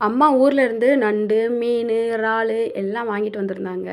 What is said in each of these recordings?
அம்மா ஊர்லேருந்து நண்டு மீன் இறால் எல்லாம் வாங்கிட்டு வந்திருந்தாங்க.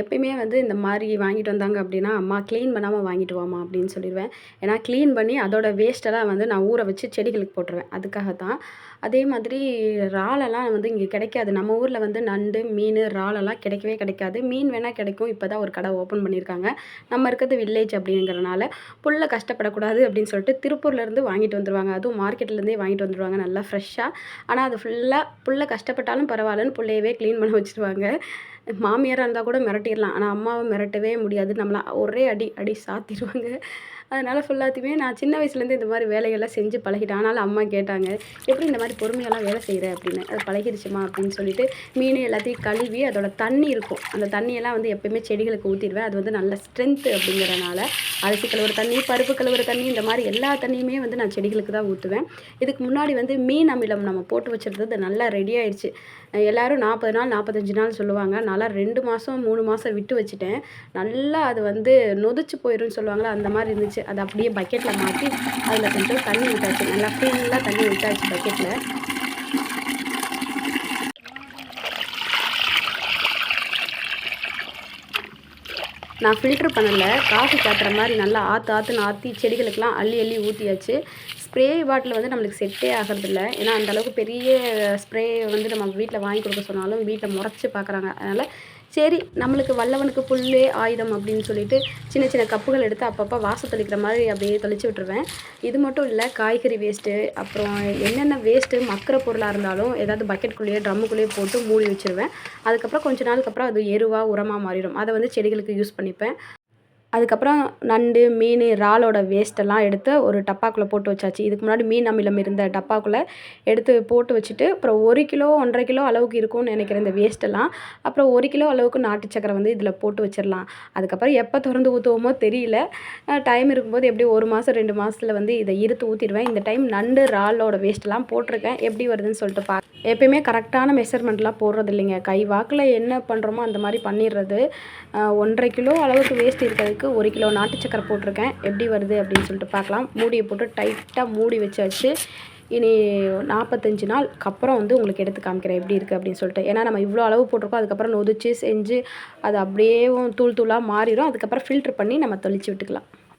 எப்பயுமே வந்து இந்த மாதிரி வாங்கிட்டு வந்தாங்க அப்படின்னா அம்மா க்ளீன் பண்ணாமல் வாங்கிட்டு வாமா அப்படின்னு சொல்லிடுவேன். ஏன்னா க்ளீன் பண்ணி அதோட வேஸ்ட்டெல்லாம் வந்து நான் ஊற வச்சு செடிகளுக்கு போட்டுருவேன். அதுக்காக தான் அதே மாதிரி இறாலெல்லாம் வந்து இங்கே கிடைக்காது. நம்ம ஊரில் வந்து நண்டு மீன் இறாலெல்லாம் கிடைக்கவே கிடைக்காது. மீன் வேணால் கிடைக்கும். இப்போ தான் ஒரு கடை ஓப்பன் பண்ணியிருக்காங்க. நம்ம இருக்கிறது வில்லேஜ் அப்படிங்கிறனால புள்ள கஷ்டப்படக்கூடாது அப்படின்னு சொல்லிட்டு திருப்பூர்லேருந்து வாங்கிட்டு வந்துடுவாங்க அதுவும் மார்க்கெட்லேருந்தே வாங்கிட்டு வந்துடுவாங்க நல்லா ஃப்ரெஷ்ஷாக ஆனால் அது ஃபுல்லாக புள்ள கஷ்டப்பட்டாலும் பரவாயில்லன்னு புள்ளையவே க்ளீன் பண்ண வச்சுருவாங்க. மாமியாராக இருந்தால் கூட மிரட்டிடலாம். ஆனால் அம்மாவை மிரட்டவே முடியாது. நம்மளை ஒரே அடி அடி சாத்திடுவாங்க. அதனால் ஃபுல்லாத்தையுமே நான் சின்ன வயசுலேருந்து இந்த மாதிரி வேலைகள்லாம் செஞ்சு பழகிட்டேன். ஆனாலும் அம்மா கேட்டாங்க எப்படி இந்த மாதிரி பொறுமையெல்லாம் வேலை செய்கிற அப்படின்னு. அது பழகிடுச்சுமா அப்படின்னு சொல்லிட்டு மீன் எல்லாத்தையும் கழுவி அதோட தண்ணி இருக்கும். அந்த தண்ணியெல்லாம் வந்து எப்பயுமே செடிகளுக்கு ஊற்றிடுவேன் அது வந்து நல்ல ஸ்ட்ரென்த்து அப்படிங்கிறனால அரிசி கழுவுற தண்ணி பருப்பு கழுவுற தண்ணி இந்த மாதிரி எல்லா தண்ணியுமே வந்து நான் செடிகளுக்கு தான் ஊற்றுவேன் இதுக்கு முன்னாடி வந்து மீன் அமிலம் நம்ம போட்டு வச்சுருந்தது நல்லா ரெடி ஆயிடுச்சு எல்லோரும் நாற்பது நாள் நாற்பத்தஞ்சு நாள் சொல்லுவாங்க. அதனால் ரெண்டு மாதம் மூணு மாதம் விட்டு வச்சுட்டேன். நல்லா அது வந்து நொதிச்சு போயிடும்னு சொல்லுவாங்களா அந்த மாதிரி இருந்துச்சு. அதை அப்படியே பக்கெட்டில் மாற்றி அதில் கொஞ்சம் தண்ணி விட்டாச்சு. நல்லா ஃபுல்லாக தண்ணி விட்டாச்சு பக்கெட்டில் நான் ஃபில்ட்ரு பண்ணலை. காஃபி காட்டுற மாதிரி நல்லா ஆற்று ஆற்றுன்னு ஆற்றி செடிகளுக்கெலாம் அள்ளி அள்ளி ஊற்றியாச்சு ஸ்ப்ரே பாட்டில் வந்து நம்மளுக்கு செட்டே ஆகிறதில்ல. ஏன்னா அந்தளவுக்கு பெரிய ஸ்ப்ரே வந்து நம்ம வீட்டில் வாங்கி கொடுக்க சொன்னாலும் வீட்டில் முறைச்சி பார்க்குறாங்க. அதனால் சரி நம்மளுக்கு வல்லவனுக்கு புல்லே ஆயுதம் அப்படின்னு சொல்லிட்டு சின்ன சின்ன கப்புகள் எடுத்து அப்பப்போ வாசம் தெளிக்கிற மாதிரி அப்படியே தெளித்து விட்டுருவேன். இது மட்டும் இல்லை காய்கறி வேஸ்ட்டு அப்புறம் என்னென்ன வேஸ்ட்டு மக்கிற பொருளாக இருந்தாலும் ஏதாவது பக்கெட்டுக்குள்ளேயே ட்ரம்முக்குள்ளேயே போட்டு மூடி வச்சுருவேன். அதுக்கப்புறம் கொஞ்ச நாளுக்கு அப்புறம் அது எருவாக உரமாக மாறிடும். அதை வந்து செடிகளுக்கு யூஸ் பண்ணிப்பேன். அதுக்கப்புறம் நண்டு மீன் இறாலோட வேஸ்ட்டெல்லாம் எடுத்து ஒரு டப்பாக்குள்ளே போட்டு வச்சாச்சு. இதுக்கு முன்னாடி மீன் அமிலம் இருந்த டப்பாக்குள்ளே எடுத்து போட்டு வச்சுட்டு அப்புறம் ஒரு கிலோ ஒன்றரை கிலோ அளவுக்கு இருக்கும்னு நினைக்கிறேன் இந்த வேஸ்ட்டெல்லாம் அப்புறம் ஒரு கிலோ அளவுக்கு நாட்டு சக்கரை வந்து இதில் போட்டு வச்சிடலாம் அதுக்கப்புறம் எப்போ திறந்து ஊற்றுவோமோ தெரியல. டைம் இருக்கும்போது எப்படி ஒரு மாதம் ரெண்டு மாதத்தில் வந்து இதை இருத்து ஊற்றிடுவேன் இந்த டைம் நண்டு இறாலோட வேஸ்ட்டெல்லாம் போட்டிருக்கேன். எப்படி வருதுன்னு சொல்லிட்டு பா எப்பயுமே கரெக்டான மெஷர்மெண்ட்லாம் போடுறது இல்லைங்க. கை வாக்கில் என்ன பண்ணுறோமோ அந்த மாதிரி பண்ணிடுறது. ஒன்றரை கிலோ அளவுக்கு வேஸ்ட் இருக்கிறதுக்கு அளவுக்கு ஒரு கிலோ நாட்டு சக்கரை போட்டிருக்கேன். எப்படி வருது அப்படின்னு சொல்லிட்டு பார்க்கலாம். மூடியை போட்டு டைட்டாக மூடி வச்சாச்சு. இனி நாற்பத்தஞ்சு நாளுக்கு அப்புறம் வந்து உங்களுக்கு எடுத்து காமிக்கிறேன் எப்படி இருக்குது அப்படின்னு சொல்லிட்டு. ஏன்னா நம்ம இவ்வளோ அளவு போட்டிருக்கோம் அதுக்கப்புறம் நொதிச்சு செஞ்சு அது அப்படியே தூள் தூளாக மாறிடும் அதுக்கப்புறம் ஃபில்ட்ரு பண்ணி நம்ம தெளித்து விட்டுக்கலாம்.